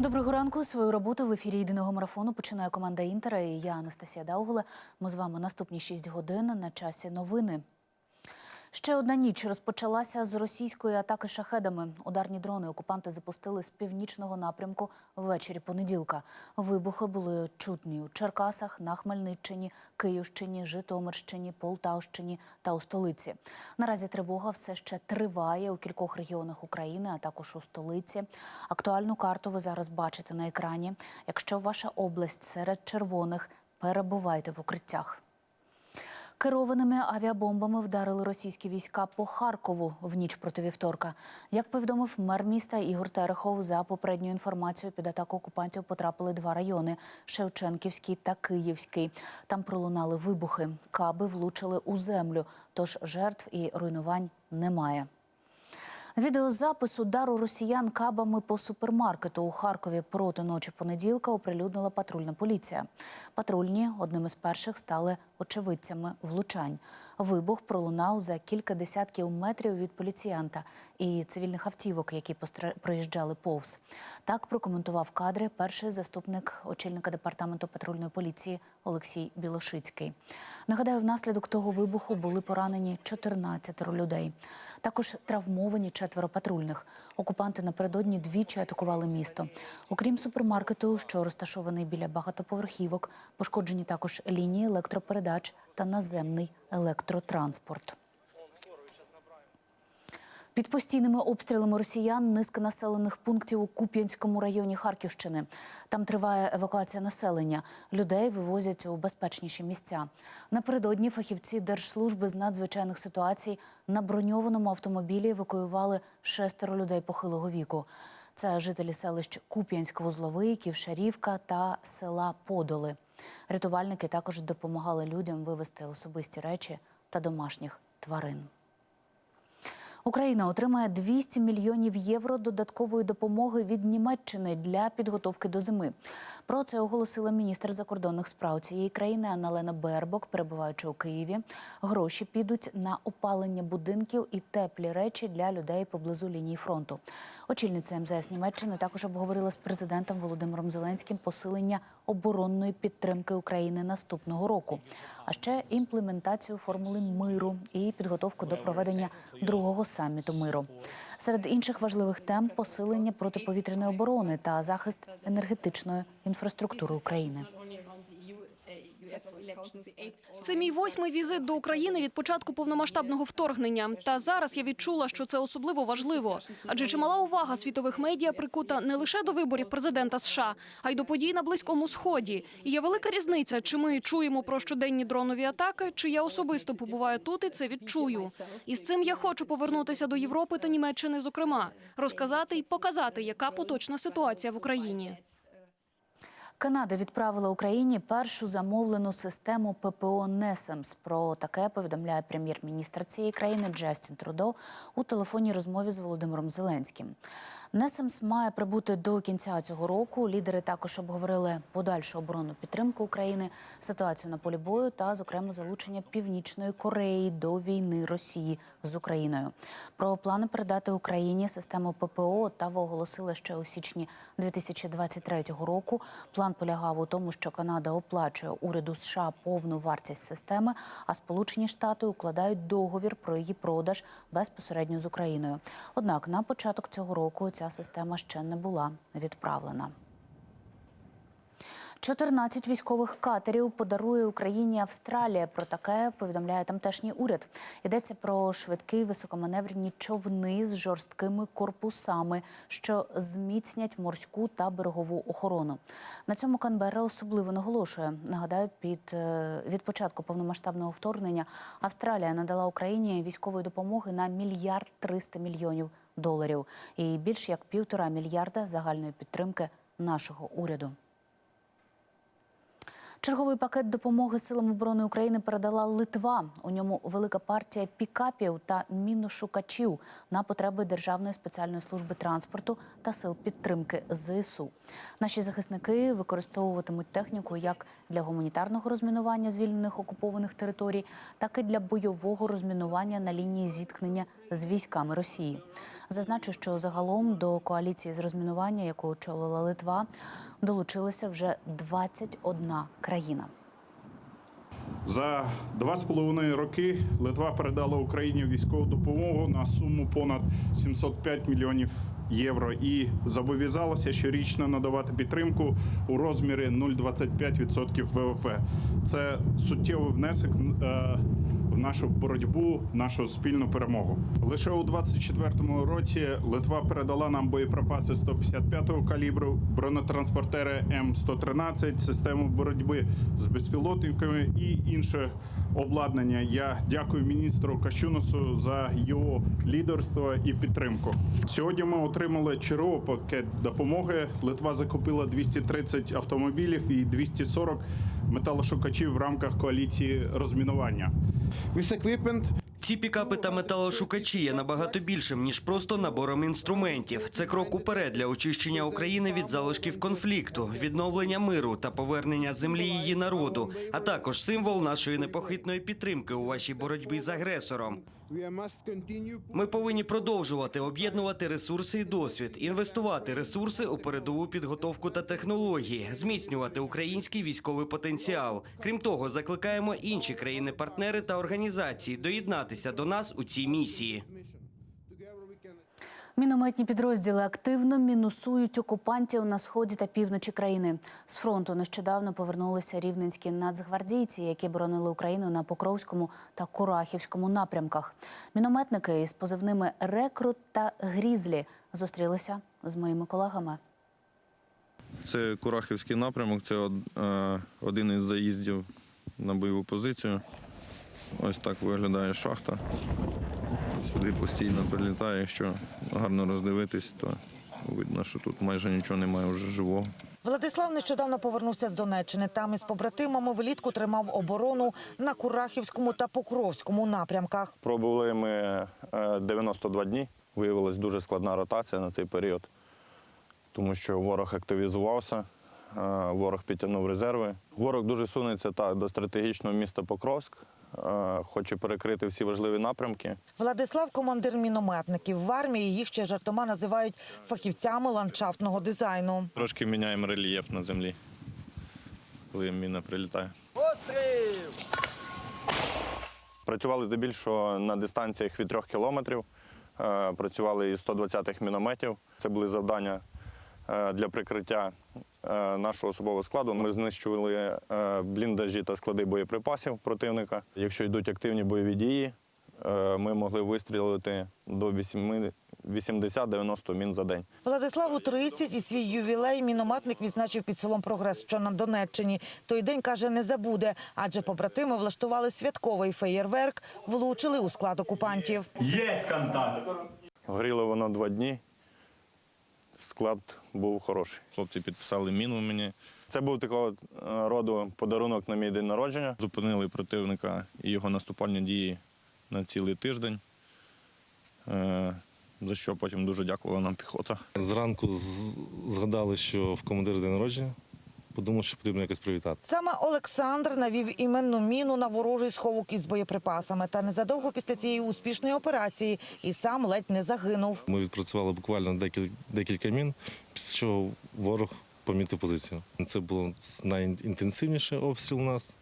Доброго ранку. Свою роботу в ефірі єдиного марафону починає команда Інтера. І я Анастасія Даугуле. Ми з вами наступні 6 годин на часі новини. Ще одна ніч розпочалася з російської атаки шахедами. Ударні дрони окупанти запустили з північного напрямку ввечері понеділка. Вибухи були чутні у Черкасах, на Хмельниччині, Київщині, Житомирщині, Полтавщині та у столиці. Наразі тривога все ще триває у кількох регіонах України, а також у столиці. Актуальну карту ви зараз бачите на екрані. Якщо ваша область серед червоних, перебувайте в укриттях. Керованими авіабомбами вдарили російські війська по Харкову в ніч проти вівторка. Як повідомив мер міста Ігор Терехов, за попередньою інформацією під атаку окупантів потрапили два райони Шевченківський та Київський. Там пролунали вибухи. Каби влучили у землю, тож жертв і руйнувань немає. Відеозапис удару росіян кабами по супермаркету у Харкові проти ночі понеділка оприлюднила патрульна поліція. Патрульні одним із перших стали очевидцями влучань. Вибух пролунав за кілька десятків метрів від поліціянта і цивільних автівок, які проїжджали повз. Так прокоментував кадри перший заступник очільника департаменту патрульної поліції Олексій Білошицький. Нагадаю, внаслідок того вибуху були поранені 14 людей. Також травмовані четверо патрульних. Окупанти напередодні двічі атакували місто. Окрім супермаркету, що розташований біля багатоповерхівок, пошкоджені також лінії електропередач та наземний електротранспорт. Під постійними обстрілами росіян низка населених пунктів у Куп'янському районі Харківщини. Там триває евакуація населення. Людей вивозять у безпечніші місця. Напередодні фахівці держслужби з надзвичайних ситуацій на броньованому автомобілі евакуювали шестеро людей похилого віку. Це жителі селищ Куп'янськ-Вузловий, Ківшарівка та села Подоли. Рятувальники також допомагали людям вивезти особисті речі та домашніх тварин. Україна отримає 200 мільйонів євро додаткової допомоги від Німеччини для підготовки до зими. Про це оголосила міністр закордонних справ цієї країни Анналена Бербок, перебуваючи у Києві. Гроші підуть на опалення будинків і теплі речі для людей поблизу лінії фронту. Очільниця МЗС Німеччини також обговорила з президентом Володимиром Зеленським посилення оборонної підтримки України наступного року, а ще імплементацію формули миру і підготовку до проведення другого саміту миру. Серед інших важливих тем посилення протиповітряної оборони та захист енергетичної інфраструктури України. Це мій восьмий візит до України від початку повномасштабного вторгнення. Та зараз я відчула, що це особливо важливо. Адже чимала увага світових медіа прикута не лише до виборів президента США, а й до подій на близькому сході. І є велика різниця, чи ми чуємо про щоденні дронові атаки, чи я особисто побуваю тут і це відчую. І з цим я хочу повернутися до Європи та Німеччини, зокрема, розказати і показати, яка поточна ситуація в Україні. Канада відправила Україні першу замовлену систему ППО «Несемс». Про таке повідомляє прем'єр-міністр цієї країни Джастін Трудо у телефонній розмові з Володимиром Зеленським. «Несемс» має прибути до кінця цього року. Лідери також обговорили подальшу оборонну підтримку України, ситуацію на полі бою та, зокрема, залучення Північної Кореї до війни Росії з Україною. Про плани передати Україні систему ППО Оттава оголосила ще у січні 2023 року. План полягав у тому, що Канада оплачує уряду США повну вартість системи, а Сполучені Штати укладають договір про її продаж безпосередньо з Україною. Однак на початок цього року ця система ще не була відправлена. 14 військових катерів подарує Україні Австралія. Про таке повідомляє тамтешній уряд. Йдеться про швидкі високоманеврні човни з жорсткими корпусами, що зміцнять морську та берегову охорону. На цьому Канберра особливо наголошує. Нагадаю, під е, від початку повномасштабного вторгнення Австралія надала Україні військової допомоги на мільярд 300 мільйонів доларів і більш як півтора мільярда загальної підтримки нашого уряду. Черговий пакет допомоги силам оборони України передала Литва. У ньому велика партія пікапів та міношукачів на потреби Державної спеціальної служби транспорту та сил підтримки ЗСУ. Наші захисники використовуватимуть техніку як для гуманітарного розмінування звільнених окупованих територій, так і для бойового розмінування на лінії зіткнення з військами Росії. Зазначу, що загалом до коаліції з розмінування, яку очолила Литва, долучилася вже 21 країна. За два з половиною роки Литва передала Україні військову допомогу на суму понад 705 мільйонів євро і зобов'язалася щорічно надавати підтримку у розмірі 0,25% ВВП. Це суттєвий внесок е, нашу боротьбу, нашу спільну перемогу. Лише у 24-му році Литва передала нам боєприпаси 155-го калібру, бронетранспортери М113, систему боротьби з безпілотниками і інше обладнання. Я дякую міністру Кащуносу за його лідерство і підтримку. Сьогодні ми отримали черговий пакет допомоги. Литва закупила 230 автомобілів і 240 металошукачів в рамках коаліції розмінування. Ці пікапи та металошукачі є набагато більшим ніж просто набором інструментів. Це крок уперед для очищення України від залишків конфлікту, відновлення миру та повернення землі її народу, а також символ нашої непохитної підтримки у вашій боротьбі з агресором. Ми повинні продовжувати об'єднувати ресурси і досвід, інвестувати ресурси у передову підготовку та технології, зміцнювати український військовий потенціал. Крім того, закликаємо інші країни-партнери та організації доєднатися до нас у цій місії. Мінометні підрозділи активно мінусують окупантів на сході та півночі країни. З фронту нещодавно повернулися рівненські нацгвардійці, які боронили Україну на Покровському та Курахівському напрямках. Мінометники із позивними Рекрут та Грізлі зустрілися з моїми колегами. Це Курахівський напрямок, це е, один із заїздів на бойову позицію. Ось так виглядає шахта. Сюди постійно прилітає. Якщо гарно роздивитись, то видно, що тут майже нічого немає вже живого. Владислав нещодавно повернувся з Донеччини. Там із побратимами влітку тримав оборону на Курахівському та Покровському напрямках. Пробули ми е, 92 дні. Виявилась дуже складна ротація на цей період, тому що ворог активізувався, е, ворог підтягнув резерви. Ворог дуже сунеться так, до стратегічного міста Покровськ, е, хоче перекрити всі важливі напрямки. Владислав командир мінометників. В армії їх ще жартома називають фахівцями ландшафтного дизайну. Трошки міняємо рельєф на землі, коли міна прилітає. Працювали здебільшого на дистанціях від трьох кілометрів. Е, Працювали із 120-х мінометів. Це були завдання е, для прикриття е, нашого особового складу. Ми знищували е, бліндажі та склади боєприпасів противника. Якщо йдуть активні бойові дії, е, ми могли вистрілити до 8 80-90 мін за день. Владиславу 30 і свій ювілей мінометник відзначив під селом Прогрес, що на Донеччині. Той день каже, не забуде, адже побратими влаштували святковий феєрверк, влучили у склад окупантів. Горіло воно два дні. Склад був хороший. Хлопці підписали міну мені. Це був такого е, роду подарунок на мій день народження. Зупинили противника і його наступальні дії на цілий тиждень. Е, За що потім дуже дякувала нам піхота. Зранку згадали, що в командира день народження. Подумав, що потрібно якось привітати. Саме Олександр навів іменну міну на ворожий сховок із боєприпасами. Та незадовго після цієї успішної операції і сам ледь не загинув. Ми відпрацювали буквально декілька, декілька мін, після чого ворог помітив позицію. Це було найінтенсивніший обстріл у нас.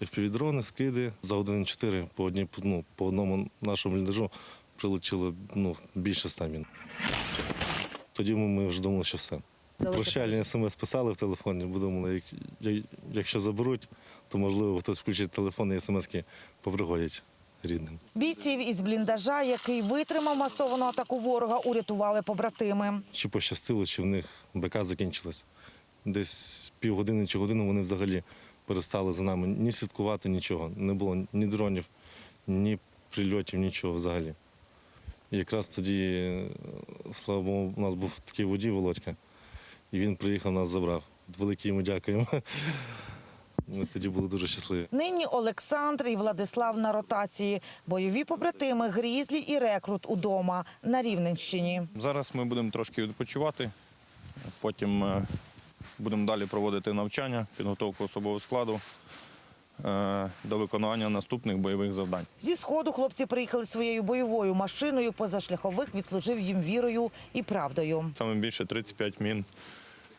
FPV-дрони, скиди. За години чотири по, одній, ну, по одному нашому бліндажу прилетіло ну, більше ста мін. Тоді ми вже думали, що все. Прощальні смс писали в телефоні, бо думали, як, як- якщо заберуть, то можливо хтось включить телефон і смски поприходять рідним. Бійців із бліндажа, який витримав масовану атаку ворога, урятували побратими. Чи пощастило, чи в них БК закінчилась. Десь півгодини чи годину вони взагалі перестали за нами ні слідкувати, нічого. Не було ні дронів, ні прильотів, нічого взагалі. І якраз тоді, слава Богу, у нас був такий водій Володька, і він приїхав нас забрав. Велике йому дякуємо. Ми тоді були дуже щасливі. Нині Олександр і Владислав на ротації. Бойові побратими Грізлі і Рекрут удома на Рівненщині. Зараз ми будемо трошки відпочивати, потім е, будемо далі проводити навчання, підготовку особового складу е, до виконання наступних бойових завдань. Зі сходу хлопці приїхали своєю бойовою машиною. Позашляхових відслужив їм вірою і правдою. Саме більше 35 мін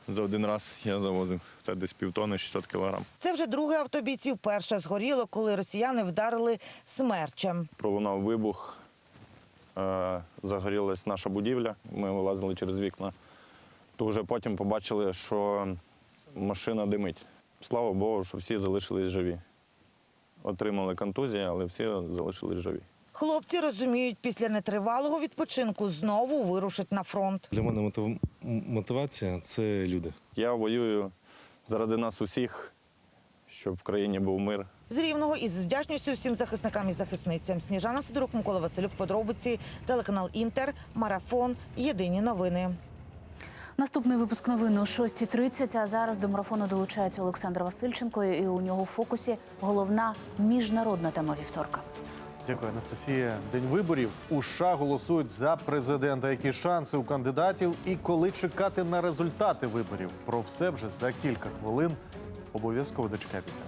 за один раз я завозив. Це десь півтони 600 кілограм. Це вже друге авто бійців. Перше згоріло, коли росіяни вдарили смерчем. Пролунав вибух, е, загорілась наша будівля. Ми вилазили через вікна. То вже потім побачили, що машина димить. Слава Богу, що всі залишились живі. Отримали контузії, але всі залишились живі. Хлопці розуміють, після нетривалого відпочинку знову вирушать на фронт. Для мене мотив- мотивація це люди. Я воюю заради нас усіх, щоб в країні був мир, З Рівного із вдячністю всім захисникам і захисницям. Сніжана Сидорук, Микола Василюк, подробиці, телеканал Інтер, Марафон, Єдині новини. Наступний випуск новин о 6.30, а зараз до марафону долучається Олександр Васильченко, і у нього в фокусі головна міжнародна тема вівторка. Дякую, Анастасія. День виборів у США голосують за президента. Які шанси у кандидатів і коли чекати на результати виборів? Про все вже за кілька хвилин. Обов'язково дочекайтеся.